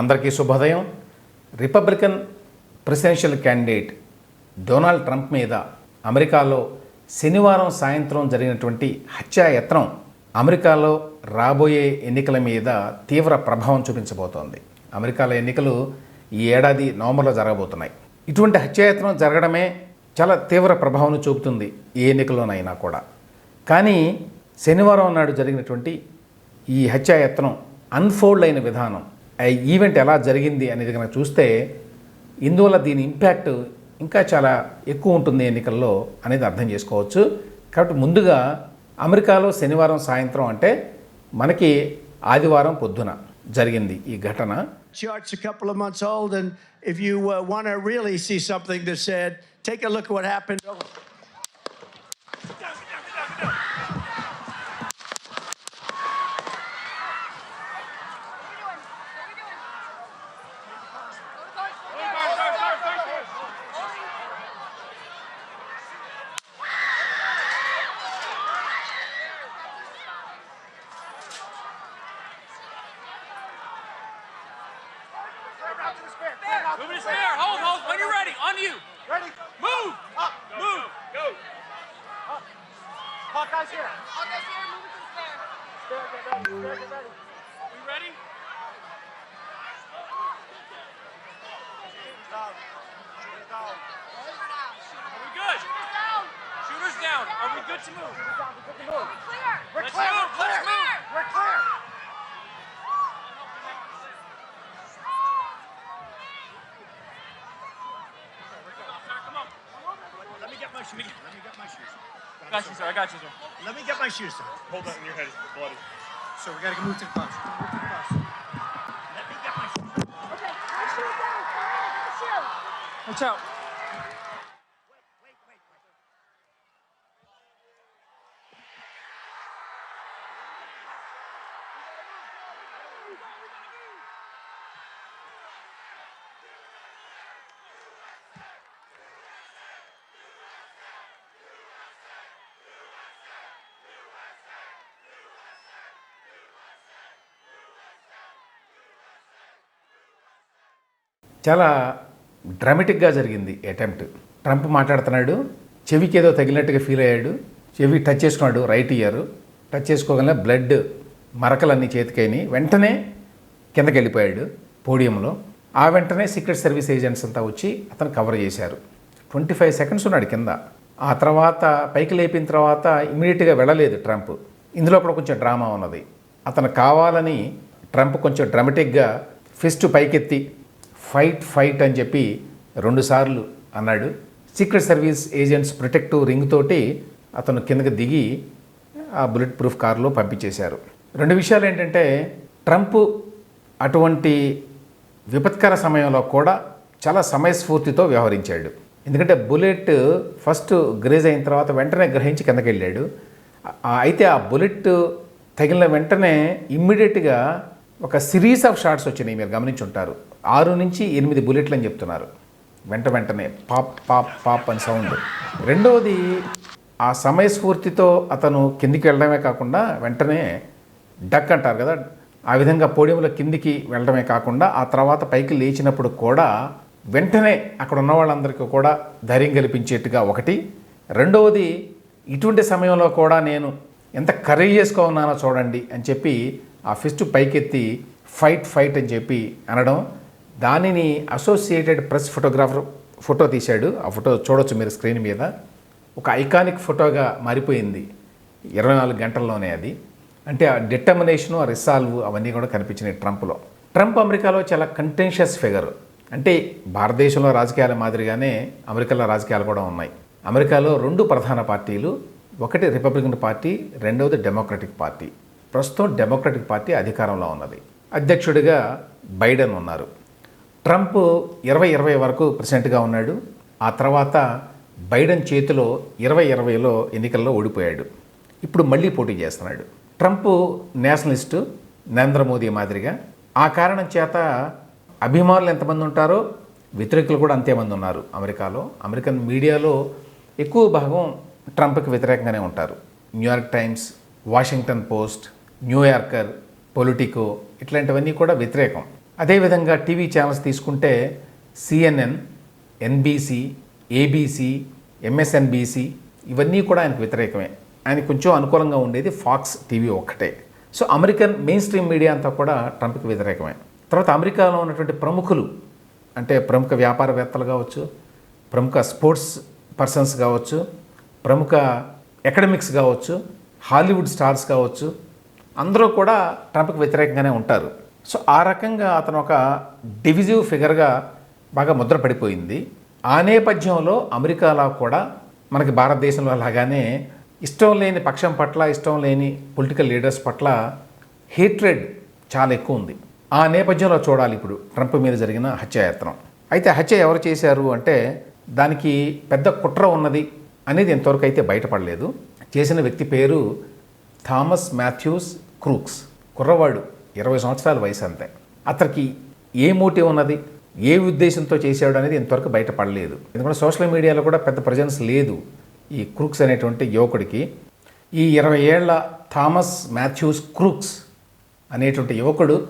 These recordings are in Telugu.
అందరికీ శుభోదయం. Republican presidential candidate Donald Trump మీద అమెరికాలో శనివారం సాయంత్రం జరిగినటువంటి హత్యాయత్నం అమెరికాలో రాబోయే ఎన్నికల మీద తీవ్ర ప్రభావం చూపించబోతోంది. అమెరికాలో ఎన్నికలు ఈ ఏడాది నవంబర్లో జరగబోతున్నాయి. ఇటువంటి హత్యాయత్నం జరగడమే చాలా తీవ్ర ప్రభావం చూపుతుంది ఏ ఎన్నికల్లోనైనా కూడా. కానీ శనివారం నాడు జరిగినటువంటి ఈ హత్యాయత్నం అన్ఫోల్డ్ అయిన విధానం ఈవెంట్ ఎలా జరిగింది అనేది కనుక చూస్తే ఇందువల్ల దీని ఇంపాక్ట్ ఇంకా చాలా ఎక్కువ ఉంటుంది ఎన్నికల్లో అనేది అర్థం చేసుకోవచ్చు కాబట్టి ముందుగా అమెరికాలో శనివారం సాయంత్రం అంటే మనకి ఆదివారం పొద్దున జరిగింది ఈ ఘటన chart's a couple of months old, and if you uh, want to really see something that's said, take a look at what happened. Moving to the spare. Hold, hold. When you're ready. On you. Ready? Move. Up. Move. Go. Hawkeye's here. Hawkeye's here, move to the spare. Spare, get ready. Spare, get ready. We ready? Down. Shoot down. Shooter down. Shooter Are we good? down. Shooters down. Are we good to move? Down. We good to move. Clear. We're clear. We're clear. let's move. We're clear. Come on. Let me get my shoes. Let me get my shoes. I got you, sir. I got you, sir. Let me get my shoes. Sir. Hold that in your head. It's bloody. So we gotta move to the bus. Move to the bus. Let me get my shoes. Okay, my shoes down. Watch out. చాలా డ్రామాటిక్గా జరిగింది అటెంప్ట్ ట్రంప్ మాట్లాడుతున్నాడు చెవికి ఏదో తగిలినట్టుగా ఫీల్ అయ్యాడు చెవి టచ్ చేసుకున్నాడు రైట్ ఇయర్ టచ్ చేసుకోగలనే బ్లడ్ మరకలన్నీ చేతికైనాయి వెంటనే కిందకి వెళ్ళిపోయాడు పోడియంలో ఆ వెంటనే సీక్రెట్ సర్వీస్ ఏజెంట్స్ అంతా వచ్చి అతను కవర్ చేశారు. ట్వంటీ ఫైవ్ సెకండ్స్ ఉన్నాడు కింద. ఆ తర్వాత పైకి లేపిన తర్వాత ఇమీడియట్గా వెళ్ళలేదు ట్రంప్ ఇందులో కూడా కొంచెం డ్రామా ఉన్నది. అతను కావాలని ట్రంప్ కొంచెం డ్రామాటిక్గా ఫిస్ట్ పైకెత్తి ఫైట్ ఫైట్ అని చెప్పి రెండుసార్లు అన్నాడు. Secret service agents protective ring తోటి అతను కిందకి దిగి ఆ బుల్లెట్ ప్రూఫ్ కారులో పంపించేశారు. రెండు విషయాలు ఏంటంటే ట్రంప్ అటువంటి విపత్కర సమయంలో కూడా చాలా సమయస్ఫూర్తితో వ్యవహరించాడు. ఎందుకంటే బుల్లెట్ ఫస్ట్ గ్రేజ్ అయిన తర్వాత వెంటనే గ్రహించి కిందకి వెళ్ళాడు. అయితే ఆ బుల్లెట్ తగిలిన వెంటనే ఇమ్మీడియట్గా ఒక సిరీస్ ఆఫ్ షాట్స్ వచ్చినాయి. మీరు గమనించుంటారు. ఆరు నుంచి ఎనిమిది బుల్లెట్లు అని చెప్తున్నారు. వెంట వెంటనే పాప్ పాప్ పాప్ అని సౌండ్. రెండవది ఆ సమయస్ఫూర్తితో అతను కిందికి వెళ్ళడమే కాకుండా వెంటనే డక్ అంటారు కదా ఆ విధంగా పోడియంలో కిందికి వెళ్ళడమే కాకుండా ఆ తర్వాత పైకి లేచినప్పుడు కూడా వెంటనే అక్కడ ఉన్న వాళ్ళందరికీ కూడా ధైర్యం కల్పించేట్టుగా ఒకటి. రెండవది ఇటువంటి సమయంలో కూడా నేను ఎంత కరేజియస్గా ఉన్నానో చూడండి అని చెప్పి ఆ ఫిస్ట్ పైకెత్తి ఫైట్ ఫైట్ అని చెప్పి అనడం దానిని అసోసియేటెడ్ ప్రెస్ ఫోటోగ్రాఫర్ ఫోటో తీశాడు. ఆ ఫోటో చూడొచ్చు మీరు స్క్రీన్ మీద. ఒక ఐకానిక్ ఫోటోగా మారిపోయింది. ఇరవై నాలుగు గంటల్లోనే అది. అంటే ఆ డిటర్మినేషను ఆ రిసాల్వ్ అవన్నీ కూడా కనిపించినాయి ట్రంప్లో. ట్రంప్ అమెరికాలో చాలా కంటెన్షియస్ ఫిగర్ అంటే భారతదేశంలో రాజకీయాల మాదిరిగానే అమెరికాలో రాజకీయాలు కూడా ఉన్నాయి. అమెరికాలో రెండు ప్రధాన పార్టీలు ఒకటి రిపబ్లికన్ పార్టీ రెండవది డెమోక్రటిక్ పార్టీ ప్రస్తుతం డెమోక్రటిక్ పార్టీ అధికారంలో ఉన్నది. అధ్యక్షుడిగా బైడెన్ ఉన్నారు. ట్రంప్ ఇరవై ఇరవై వరకు ప్రెసిడెంట్గా ఉన్నాడు. ఆ తర్వాత బైడెన్ చేతిలో ఇరవై ఇరవైలో ఎన్నికల్లో ఓడిపోయాడు. ఇప్పుడు మళ్ళీ పోటీ చేస్తున్నాడు. ట్రంప్ నేషనలిస్టు నరేంద్ర మోదీ మాదిరిగా. ఆ కారణం చేత అభిమానులు ఎంతమంది ఉంటారో వ్యతిరేకులు కూడా అంతేమంది ఉన్నారు అమెరికాలో. అమెరికన్ మీడియాలో ఎక్కువ భాగం ట్రంప్కి వ్యతిరేకంగానే ఉంటారు. New York Times Washington Post New Yorker Politico ఇట్లాంటివన్నీ కూడా వ్యతిరేకం. అదేవిధంగా టీవీ ఛానల్స్ తీసుకుంటే సిఎన్ఎన్ ఎన్బీసీ ఏబీసీ ఎంఎస్ఎన్బీసీ ఇవన్నీ కూడా ఆయనకు వ్యతిరేకమే. ఆయన కొంచెం అనుకూలంగా ఉండేది ఫాక్స్ టీవీ ఒక్కటే. So American mainstream media అంతా కూడా ట్రంప్కి వ్యతిరేకమే. తర్వాత అమెరికాలో ఉన్నటువంటి ప్రముఖులు అంటే ప్రముఖ వ్యాపారవేత్తలు కావచ్చు ప్రముఖ స్పోర్ట్స్ పర్సన్స్ కావచ్చు ప్రముఖ ఎకడమిక్స్ కావచ్చు హాలీవుడ్ స్టార్స్ కావచ్చు అందరూ కూడా ట్రంప్కి వ్యతిరేకంగానే ఉంటారు. సో ఆ రకంగా అతను ఒక డివిజివ్ ఫిగర్గా బాగా ముద్ర పడిపోయింది. ఆ నేపథ్యంలో అమెరికాలో కూడా మనకి భారతదేశంలో అలాగానే ఇష్టం లేని పక్షం పట్ల ఇష్టం లేని పొలిటికల్ లీడర్స్ పట్ల హేట్రెడ్ చాలా ఎక్కువ ఉంది. ఆ నేపథ్యంలో చూడాలి ఇప్పుడు ట్రంప్ మీద జరిగిన హత్యాయత్నం. అయితే హత్య ఎవరు చేశారు అంటే దానికి పెద్ద కుట్ర ఉన్నది అనేది ఇంతవరకు అయితే బయటపడలేదు. చేసిన వ్యక్తి పేరు థామస్ మాథ్యూస్ క్రూక్స్ కుర్రవాడు. ఇరవై సంవత్సరాల వయసు అంతే. అతనికి ఏ మోటివ్ ఉన్నది? ఏ ఉద్దేశంతో చేశాడు అనేది ఇంతవరకు బయటపడలేదు ఎందుకంటే సోషల్ మీడియాలో కూడా పెద్ద ప్రజెన్స్ లేదు ఈ క్రూక్స్ అనేటువంటి యువకుడికి. ఈ ఇరవై ఏళ్ళ థామస్ మాథ్యూస్ క్రూక్స్ అనేటువంటి యువకుడు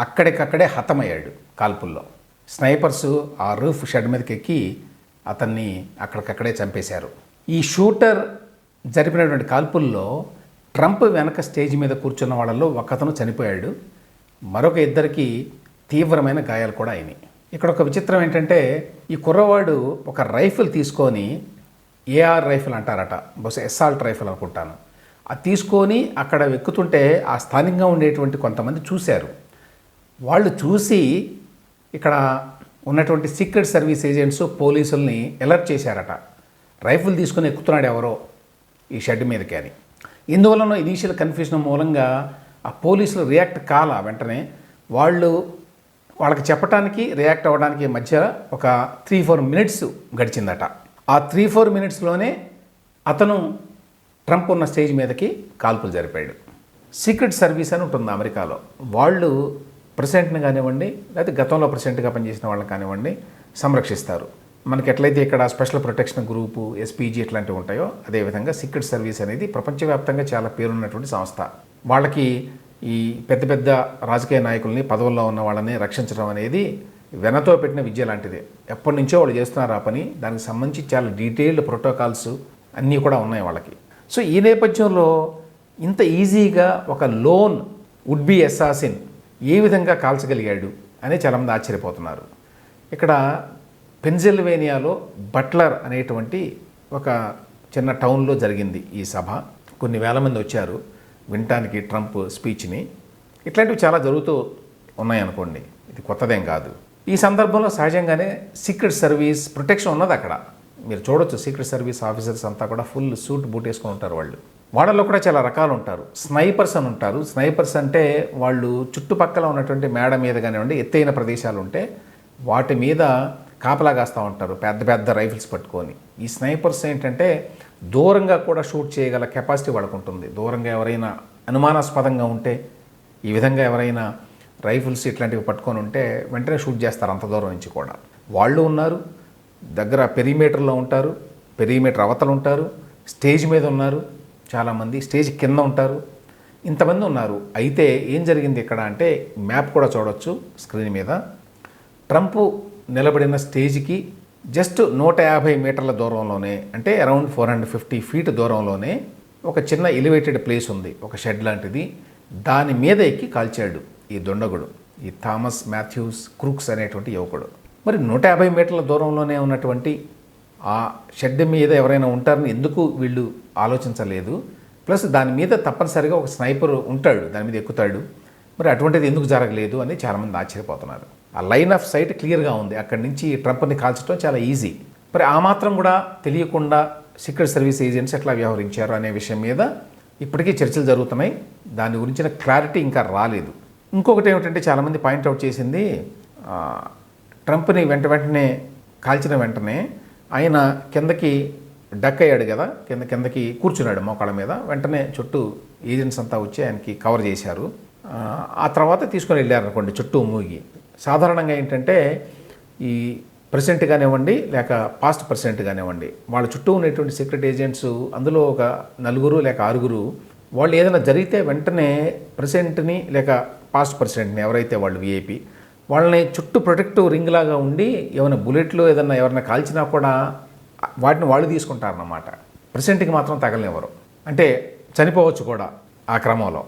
అక్కడికక్కడే హతమయ్యాడు కాల్పుల్లో. స్నైపర్స్ ఆ రూఫ్ షెడ్ మీదకి ఎక్కి అతన్ని అక్కడికక్కడే చంపేశారు. ఈ షూటర్ జరిపినటువంటి కాల్పుల్లో ట్రంప్ వెనక స్టేజ్ మీద కూర్చున్న వాళ్ళలో ఒకతను చనిపోయాడు. మరొక ఇద్దరికి తీవ్రమైన గాయాలు కూడా అయినాయి. ఇక్కడ ఒక విచిత్రం ఏంటంటే ఈ కుర్రవాడు ఒక రైఫిల్ తీసుకొని ఏఆర్ రైఫిల్ అంటారట. బహుశా ఎస్సాల్ట్ రైఫిల్ అనుకుంటాను. అది తీసుకొని అక్కడ ఎక్కుతుంటే ఆ స్థానికంగా ఉండేటువంటి కొంతమంది చూశారు. వాళ్ళు చూసి ఇక్కడ ఉన్నటువంటి సీక్రెట్ సర్వీస్ ఏజెంట్స్ పోలీసుల్ని అలర్ట్ చేశారట. రైఫిల్ తీసుకుని ఎక్కుతున్నాడు ఎవరో ఈ షెడ్ మీదకి అని. ఇందువలన ఇనీషియల్ కన్ఫ్యూజన్ మూలంగా ఆ పోలీసులు రియాక్ట్ కాల వెంటనే వాళ్ళు వాళ్ళకి చెప్పడానికి రియాక్ట్ అవ్వడానికి మధ్య ఒక త్రీ ఫోర్ మినిట్స్ గడిచిందట. ఆ త్రీ ఫోర్ మినిట్స్లోనే అతను ట్రంప్ ఉన్న స్టేజ్ మీదకి కాల్పులు జరిపాడు. సీక్రెట్ సర్వీస్ అని ఉంటుంది అమెరికాలో. వాళ్ళు ప్రెసిడెంట్ని కానివ్వండి లేకపోతే గతంలో ప్రెసిడెంట్గా పనిచేసిన వాళ్ళని కానివ్వండి సంరక్షిస్తారు. మనకి ఎట్లయితే ఇక్కడ స్పెషల్ ప్రొటెక్షన్ గ్రూపు ఎస్పీజీ ఇట్లాంటివి ఉంటాయో అదేవిధంగా సీక్రెట్ సర్వీస్ అనేది ప్రపంచవ్యాప్తంగా చాలా పేరున్నటువంటి సంస్థ. వాళ్ళకి ఈ పెద్ద పెద్ద రాజకీయ నాయకుల్ని పదవుల్లో ఉన్న వాళ్ళని రక్షించడం అనేది వెనతో పెట్టిన విద్య లాంటిదే. ఎప్పటి నుంచో వాళ్ళు చేస్తున్నారు ఆ పని. దానికి సంబంధించి చాలా డీటెయిల్డ్ ప్రోటోకాల్స్ అన్నీ కూడా ఉన్నాయి వాళ్ళకి. సో ఈ నేపథ్యంలో ఇంత ఈజీగా ఒక లోన్ వుడ్ బి ఎస్సాసిన్ ఏ విధంగా కాల్చగలిగాడు అని చాలామంది ఆశ్చర్యపోతున్నారు. ఇక్కడ పెన్సిల్వేనియాలో బట్లర్ అనేటువంటి ఒక చిన్న టౌన్లో జరిగింది ఈ సభ. కొన్ని వేల మంది వచ్చారు వినటానికి ట్రంప్ స్పీచ్ని. ఇట్లాంటివి చాలా జరుగుతూ ఉన్నాయనుకోండి. ఇది కొత్తదేం కాదు. ఈ సందర్భంలో సహజంగానే సీక్రెట్ సర్వీస్ ప్రొటెక్షన్ ఉన్నది అక్కడ. మీరు చూడొచ్చు సీక్రెట్ సర్వీస్ ఆఫీసర్స్ అంతా కూడా ఫుల్ సూట్ బూట్ వేసుకొని ఉంటారు వాళ్ళు. వాళ్ళలో కూడా చాలా రకాలు ఉంటారు. స్నైపర్స్ అని ఉంటారు. స్నైపర్స్ అంటే వాళ్ళు చుట్టుపక్కల ఉన్నటువంటి మేడ మీద కానివ్వండి ఎత్తైన ప్రదేశాలు ఉంటే వాటి మీద కాపలా కాస్తూ ఉంటారు పెద్ద పెద్ద రైఫిల్స్ పట్టుకొని. ఈ స్నైపర్స్ ఏంటంటే దూరంగా కూడా షూట్ చేయగల కెపాసిటీ వాళ్ళకు ఉంటుంది దూరంగా ఎవరైనా అనుమానాస్పదంగా ఉంటే ఈ విధంగా ఎవరైనా రైఫిల్స్ ఇట్లాంటివి పట్టుకొని ఉంటే వెంటనే షూట్ చేస్తారు అంత దూరం నుంచి కూడా. వాళ్ళు ఉన్నారు దగ్గర పెరిమీటర్లో ఉంటారు పెరిమీటర్ అవతలు ఉంటారు స్టేజ్ మీద ఉన్నారు చాలామంది స్టేజ్ కింద ఉంటారు ఇంతమంది ఉన్నారు. అయితే ఏం జరిగింది ఇక్కడ అంటే మ్యాప్ కూడా చూడొచ్చు స్క్రీన్ మీద. ట్రంప్ నిలబడిన స్టేజ్కి జస్ట్ నూట యాభై మీటర్ల దూరంలోనే అంటే around four hundred fifty feet దూరంలోనే ఒక చిన్న ఎలివేటెడ్ ప్లేస్ ఉంది ఒక షెడ్ లాంటిది. దాని మీద ఎక్కి కాల్చాడు ఈ దుండగుడు ఈ థామస్ మాథ్యూస్ క్రూక్స్ అనేటువంటి యువకుడు. మరి నూట యాభై మీటర్ల దూరంలోనే ఉన్నటువంటి ఆ షెడ్ మీద ఎవరైనా ఉంటారని ఎందుకు వీళ్ళు ఆలోచించలేదు? ప్లస్ దాని మీద తప్పనిసరిగా ఒక స్నైపర్ ఉంటాడు దాని మీద ఎక్కుతాడు. మరి అటువంటిది ఎందుకు జరగలేదు అని చాలామంది ఆశ్చర్యపోతున్నారు. ఆ లైన్ ఆఫ్ సైట్ క్లియర్గా ఉంది. అక్కడి నుంచి ట్రంప్ని కాల్చడం చాలా ఈజీ. మరి ఆ మాత్రం కూడా తెలియకుండా సీక్రెట్ సర్వీస్ ఏజెంట్స్ ఎట్లా వ్యవహరించారు అనే విషయం మీద ఇప్పటికీ చర్చలు జరుగుతున్నాయి. దాని గురించిన క్లారిటీ ఇంకా రాలేదు. ఇంకొకటి ఏమిటంటే చాలామంది పాయింట్అవుట్ చేసింది ట్రంప్ని వెంట వెంటనే కాల్చిన వెంటనే ఆయన కిందకి డక్ అయ్యాడు కదా కింద కిందకి కూర్చున్నాడు మోకాళ్ళ మీద. వెంటనే చుట్టూ ఏజెంట్స్ అంతా వచ్చి ఆయనకి కవర్ చేశారు. ఆ తర్వాత తీసుకొని వెళ్ళారు అనుకోండి చుట్టూ మూగి. సాధారణంగా ఏంటంటే ఈ ప్రెసిడెంట్ కానివ్వండి లేక పాస్ట్ ప్రెసిడెంట్ కానివ్వండి వాళ్ళ చుట్టూ ఉన్నటువంటి సీక్రెట్ ఏజెంట్స్ అందులో ఒక నలుగురు లేక ఆరుగురు వాళ్ళు ఏదైనా జరిగితే వెంటనే ప్రెసిడెంట్ని లేక పాస్ట్ ప్రెసిడెంట్ని ఎవరైతే వాళ్ళు విఐపి వాళ్ళని చుట్టూ ప్రొటెక్టివ్ రింగ్ లాగా ఉండి ఏమైనా బుల్లెట్లు ఏదైనా ఎవరైనా కాల్చినా కూడా వాటిని వాళ్ళు తీసుకుంటారన్నమాట. ప్రెసిడెంట్కి మాత్రం తగలనివ్వరు. అంటే చనిపోవచ్చు కూడా ఆ క్రమంలో.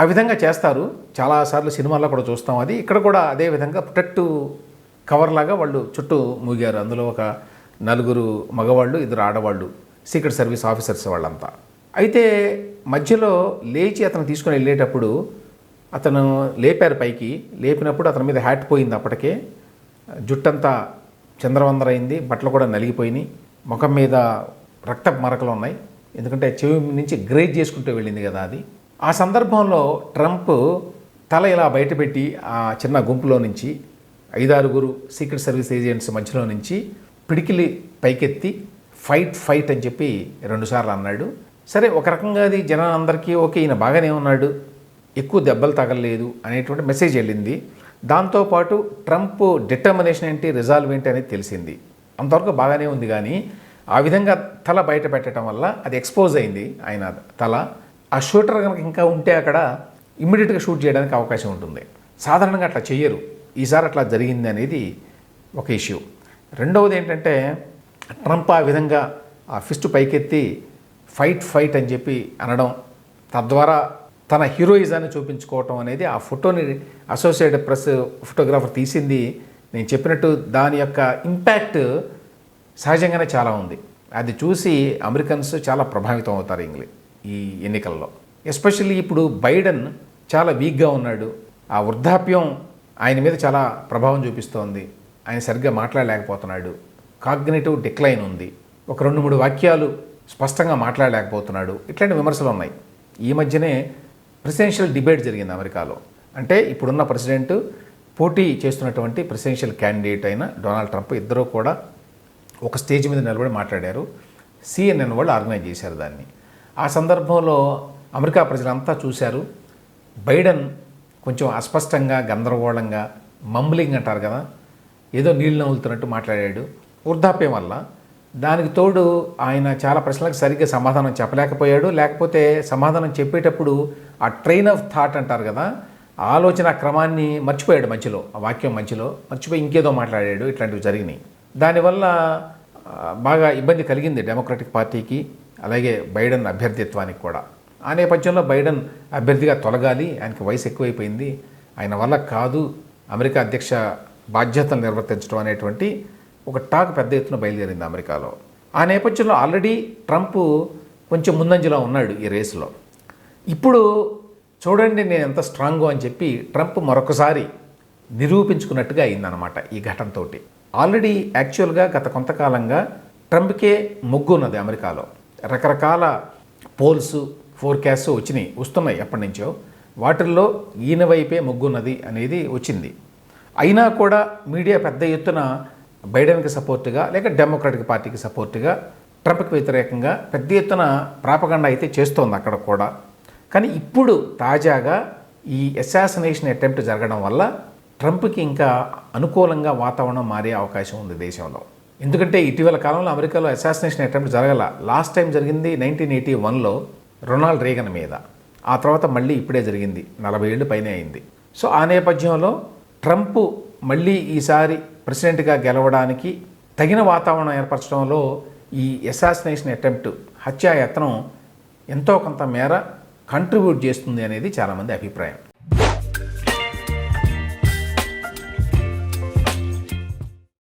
ఆ విధంగా చేస్తారు. చాలాసార్లు సినిమాల్లో కూడా చూస్తాం. అది ఇక్కడ కూడా అదే విధంగా ప్రొటెక్టివ్ కవర్ లాగా వాళ్ళు చుట్టూ మూగారు. అందులో ఒక నలుగురు మగవాళ్ళు ఇద్దరు ఆడవాళ్ళు సీక్రెట్ సర్వీస్ ఆఫీసర్స్ వాళ్ళంతా. అయితే మధ్యలో లేచి అతను తీసుకొని వెళ్ళేటప్పుడు అతను లేపారు పైకి. లేపినప్పుడు అతని మీద హ్యాట్ పోయింది అప్పటికే. జుట్టంతా చంద్రవందరైంది. బట్టలు కూడా నలిగిపోయినాయి. ముఖం మీద రక్తపు మరకలు ఉన్నాయి. ఎందుకంటే చెవి నుంచి గ్రేజ్ చేసుకుంటూ వెళ్ళింది కదా అది. ఆ సందర్భంలో ట్రంప్ తల ఇలా బయటపెట్టి ఆ చిన్న గుంపులో నుంచి ఐదారుగురు సీక్రెట్ సర్వీస్ ఏజెంట్స్ మధ్యలో నుంచి పిడికిలి పైకెత్తి ఫైట్ ఫైట్ అని చెప్పి రెండుసార్లు అన్నాడు. సరే ఒక రకంగా అది జనాలందరికీ ఓకే ఈయన బాగానే ఉన్నాడు ఎక్కువ దెబ్బలు తగలలేదు అనేటువంటి మెసేజ్ వెళ్ళింది. దాంతోపాటు ట్రంప్ డిటర్మినేషన్ ఏంటి రిజాల్వ్ ఏంటి అనేది తెలిసింది. అంతవరకు బాగానే ఉంది కానీ ఆ విధంగా తల బయట పెట్టడం వల్ల అది ఎక్స్పోజ్ అయింది ఆయన తల. ఆ షూటర్ కనుక ఇంకా ఉంటే అక్కడ ఇమ్మీడియట్గా షూట్ చేయడానికి అవకాశం ఉంటుంది. సాధారణంగా అట్లా చేయరు ఈసారి అట్లా జరిగింది అనేది ఒక ఇష్యూ. రెండవది ఏంటంటే ట్రంప్ ఆ విధంగా ఆ ఫిస్ట్ పైకెత్తి ఫైట్ ఫైట్ అని చెప్పి అనడం తద్వారా తన హీరోయిజాన్ని చూపించుకోవటం అనేది ఆ ఫోటోని అసోసియేటెడ్ ప్రెస్ ఫోటోగ్రాఫర్ తీసింది. నేను చెప్పినట్టు దాని యొక్క ఇంపాక్ట్ సహజంగానే చాలా ఉంది. అది చూసి అమెరికన్స్ చాలా ప్రభావితం అవుతారు ఇంగ్లీష్ ఈ ఎన్నికల్లో. ఎస్పెషల్లీ ఇప్పుడు బైడెన్ చాలా వీక్గా ఉన్నాడు. ఆ వృద్ధాప్యం ఆయన మీద చాలా ప్రభావం చూపిస్తోంది. ఆయన సరిగ్గా మాట్లాడలేకపోతున్నాడు. కాగ్నేటివ్ డిక్లైన్ ఉంది. ఒక రెండు మూడు వాక్యాలు స్పష్టంగా మాట్లాడలేకపోతున్నాడు. ఇట్లాంటి విమర్శలు ఉన్నాయి. ఈ మధ్యనే ప్రెసిడెన్షియల్ డిబేట్ జరిగింది అమెరికాలో. అంటే ఇప్పుడున్న ప్రెసిడెంట్ పోటీ చేస్తున్నటువంటి ప్రెసిడెన్షియల్ క్యాండిడేట్ అయిన డొనాల్డ్ ట్రంప్ ఇద్దరూ కూడా ఒక స్టేజ్ మీద నిలబడి మాట్లాడారు. సిఎన్ఎన్ వాళ్ళు ఆర్గనైజ్ చేశారు దాన్ని. ఆ సందర్భంలో అమెరికా ప్రజలంతా చూశారు. బైడెన్ కొంచెం అస్పష్టంగా గందరగోళంగా మంబ్లింగ్ అంటారు కదా ఏదో నీళ్ళు నవ్వులుతున్నట్టు మాట్లాడాడు. వృద్ధాప్యం వల్ల దానికి తోడు ఆయన చాలా ప్రశ్నలకు సరిగ్గా సమాధానం చెప్పలేకపోయాడు. లేకపోతే సమాధానం చెప్పేటప్పుడు ఆ ట్రైన్ ఆఫ్ థాట్ అంటారు కదా ఆలోచన క్రమాన్ని మర్చిపోయాడు మధ్యలో ఆ వాక్యం మధ్యలో మర్చిపోయి ఇంకేదో మాట్లాడాడు. ఇట్లాంటివి జరిగినాయి. దానివల్ల బాగా ఇబ్బంది కలిగింది డెమోక్రటిక్ పార్టీకి అలాగే బైడెన్ అభ్యర్థిత్వానికి కూడా. ఆ నేపథ్యంలో బైడెన్ అభ్యర్థిగా తొలగాలి. ఆయనకి వయసు ఎక్కువైపోయింది. ఆయన వల్ల కాదు అమెరికా అధ్యక్ష బాధ్యతలు నిర్వర్తించడం అనేటువంటి ఒక టాక్ పెద్ద ఎత్తున బయలుదేరింది అమెరికాలో. ఆ నేపథ్యంలో ఆల్రెడీ ట్రంప్ కొంచెం ముందంజలో ఉన్నాడు ఈ రేసులో. ఇప్పుడు చూడండి నేను ఎంత స్ట్రాంగో అని చెప్పి ట్రంప్ మరొకసారి నిరూపించుకున్నట్టుగా అయిందనమాట ఈ ఘటనతోటి. ఆల్రెడీ యాక్చువల్గా గత కొంతకాలంగా ట్రంప్కే మొగ్గు ఉన్నది అమెరికాలో. రకరకాల పోల్స్ ఫోర్కాస్ట్ వచ్చినాయి వస్తున్నాయి ఎప్పటి నుంచో. వాటిల్లో ఈయన వైపే మొగ్గున్నది అనేది వచ్చింది. అయినా కూడా మీడియా పెద్ద ఎత్తున బైడెన్కి సపోర్టుగా లేక డెమోక్రాటిక్ పార్టీకి సపోర్టుగా ట్రంప్కి వ్యతిరేకంగా పెద్ద ఎత్తున ప్రాపగండ అయితే చేస్తోంది అక్కడ కూడా. కానీ ఇప్పుడు తాజాగా ఈ అసాసినేషన్ అటెంప్ట్ జరగడం వల్ల ట్రంప్కి ఇంకా అనుకూలంగా వాతావరణం మారే అవకాశం ఉంది దేశంలో. ఎందుకంటే ఇటీవల కాలంలో అమెరికాలో అసాసినేషన్ అటెంప్ట్ జరగల. లాస్ట్ టైం జరిగింది నైన్టీన్ ఎయిటీ వన్లో రొనాల్డ్ రేగన్ మీద. ఆ తర్వాత మళ్ళీ ఇప్పుడే జరిగింది. నలభై ఏళ్ళు పైనే అయింది. సో ఆ నేపథ్యంలో ట్రంప్ మళ్ళీ ఈసారి ప్రెసిడెంట్గా గెలవడానికి తగిన వాతావరణం ఏర్పరచడంలో ఈ అసాసినేషన్ అటెంప్ట్ హత్యాయత్నం ఎంతో కొంత మేర కంట్రిబ్యూట్ చేస్తుంది అనేది చాలామంది అభిప్రాయం.